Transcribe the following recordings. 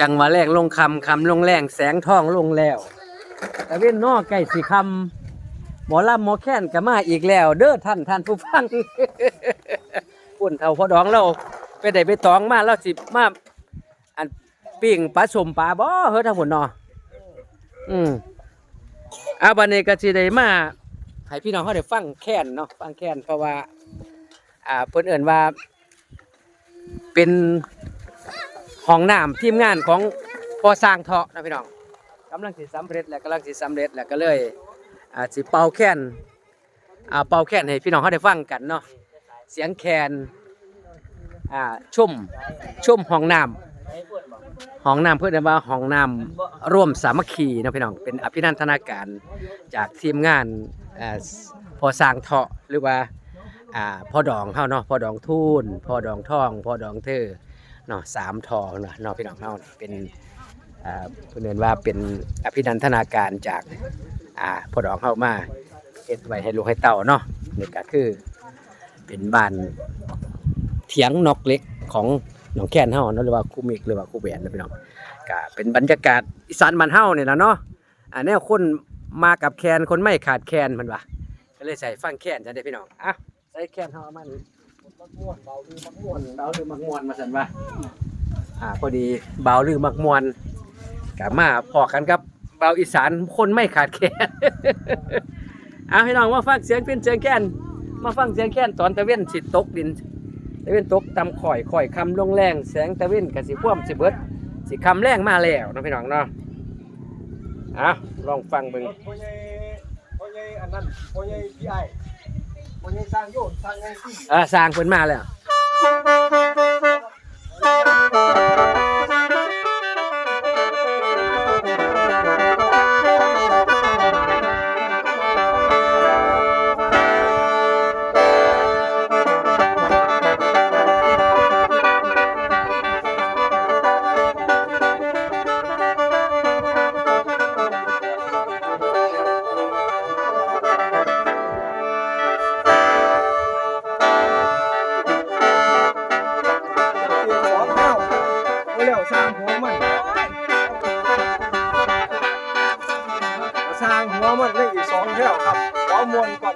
จังหวะแรกลงคำคำลงแรงแสงทองลงแล้วต่เว้นนอกใกล้สีคำหมอลำหมอแค้นก็มาอีกแล้ว เด้อท่านท่านผู้ฟังปุ่นเท่าพอดองเราไปได้ไปตองมาแล้วสิมาอันปิ้งปลาสมปลาบ่เฮ้ยท่านผุนนาะอืมอาบันนี้ก็สิได้มาให้พี่น้องเขาได้ฟังแค้นเนาะฟังแค้นเพราะว่า อ่าเพิ่นเอิ่นว่าเป็น ห้องน้ำทีมงานของพอสร้างเถาะนะพี่น้องกำลังสิสำเร็จแล้วกำลังสิสำเร็จแล้วก็เลยอ่าสิเป่าแค้นอ่าเป่าแค้นให้พี่น้องเขาได้ฟังกันเนาะเสียงแคนอ่าชุ่มชุ่มห้องน้ำห้องน้ำเพื่อนว่าห้องน้ำร่วมสามัคคีนะพี่น้องเป็นอภินันทนาการจากทีมงานอ่าพอสร้างเถาะหรือว่าอ่าพ่อดองเฮาเนาะพ่อดองทูนพ่อดองทองพ่อดองเธอ เนาะสามทองเนาะเนาะพี่น้องเฮาเป็นอ่าเพิ่นเรียนว่าเป็นอภินันทนาการจากอ่าพ่อดองเฮามาเฮ็ดไว้ให้ลูกให้เต้าเนาะนี่ก็คือเป็นบ้านเถียงนอกเล็กของหนองแคนเฮาเนาะหรือว่าคูมิกหรือว่าคูแบนนะพี่น้องก็เป็นบรรยากาศอีสานบ้านเฮาเนี่ล่ะเนาะอ่าแนวคนมากับแคนคนไม่ขาดแคนมันว่าก็เลยใส่ฟังแคนจังได๋พี่น้องอะใส่แคนเฮามัน มักม่วนเบาหรือมักม่วนเบาหรือมักม่วนมาสั่นว่าอ่าพอดีเบาหรือมักม่วนกลับมาพอกันครับเบาอีสานคนไม่ขาดแคลนเอาให้น้องมาฟังเสียงเป็นเสียงแคนมาฟังเสียงแคนตอนตะเว้นสิตกดินตะเว้นตกตำข่อยข่อยคำลงแรงแสงตะเว้นกับสิพ่วมสิเบิดสิคำแรงมาแล้วเนาะพี่น้องเนาะเอาลองฟังเบิ่งพ่อใหญ่พ่อใหญ่อันนั้นพ่อใหญ่พี่ไอ้ วันนี้สร้างโยนสร้างไงที่อ่าสร้างเพิ่นมาแล้วามันได้อีกสองแถวครับล้อมวนก่อน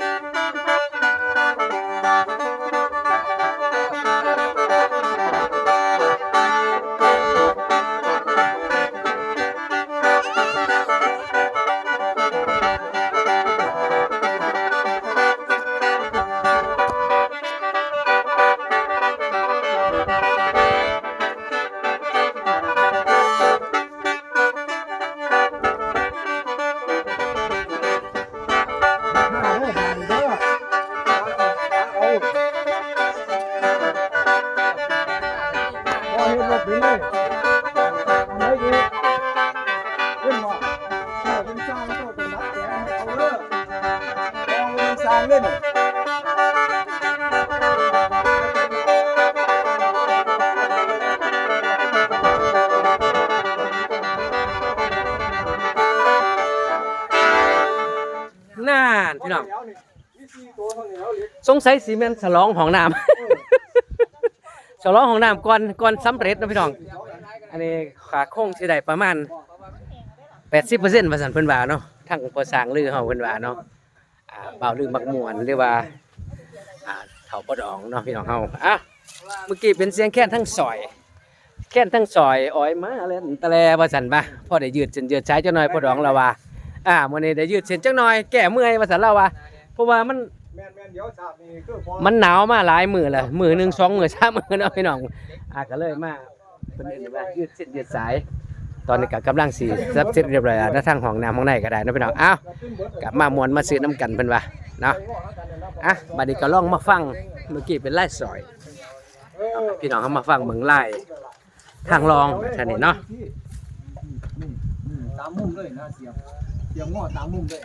เป็นสร้างเล่นน่านพี่น้องมีสี่ตัวเท่านี้แล้วเหล็กสงสัยสีเมนฉลองของน้ำ ฉลองของน้ำก่อนก่อนสำเร็จนะพี่น้อง อันนี้ขาโค้งสิได้ประมาณ80%ว่าซั่นเพิ่นว่าเนาะทั้งภาษาลือเฮาเพิ่นว่าเนาะอ่า เบาลือมักมวนหรือว่าเฒ่าบ่ดองเนาะพี่น้องเฮาอะเมื่อกี้เป็นเสียงแค้นทั้งซอย แค้นทั้งซอยอ้อยมาเล่นตะแลว่าซั่นบ่พอได้ยืดเส้นยืดสายจักหน่อยพ่อดองเราว่าอ่ามื้อนี้ได้ยืดเส้นจักหน่อยแก้เมื่อยว่าซั่นเราว่าเพราะว่ามันมันหนาวมาหลายมือแล้วมือหนึ่งสองมือสามมือเนาะพี่น้องอาก็เลยมาเป็นเอ็นว่ายืดเส้นยืดสาย ตอนนี้ก็กำลังสีซับเสร็จเรียบร้อยแล้วทางห้องน้ำห้องในก็ได้นะพี่น้องอ้าวกลับมามวนมาซื้อน้ำกันเพิ่นว่าเนาะอะบัดนี้ก็ลองมาฟังเมื่อกี้เป็นไล่สอย พี่น้องเขามาฟังเมืองไล่ทางรองท่านนี้เนาะตามมุมเลยนะเสียบเสียบงอตามมุมเลย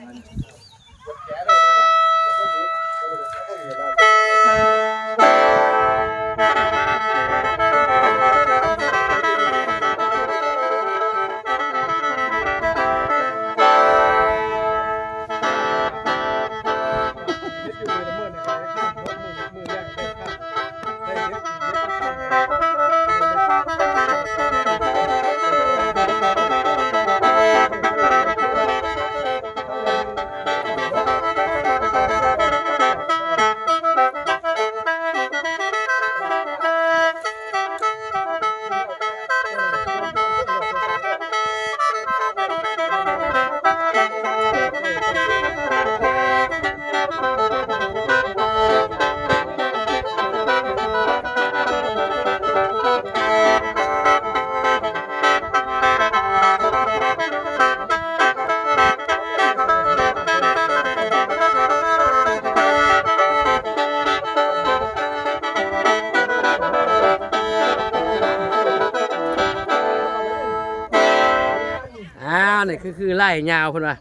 คือคือไล่ยาวเพิ่นว่า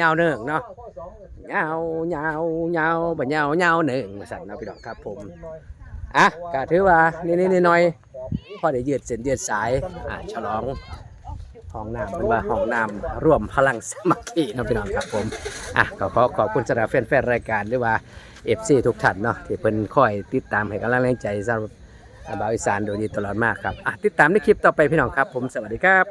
ยาวเนิ่งเนาะ ยาวยาวยาวบ่ยาวยาวเนิ่งว่าซั่นเนาะพี่น้องครับผม อะก็ถือว่านี่ๆหน่อยพอได้ยืดเส้นยืดสาย อะฉลองห้องน้ำเพิ่นว่าห้องน้ำร่วมพลังสมัคคีนะพี่น้องครับผม อะก็ขอขอบคุณสำหรับแฟนๆรายการหรือว่า FC ทุกท่านเนาะที่เพิ่นคอยติดตามให้กำลังแรงใจสำหรับบ่าวอีสานโดยดีตลอดมากครับ อะติดตามในคลิปต่อไปพี่น้องครับ ผมสวัสดีครับ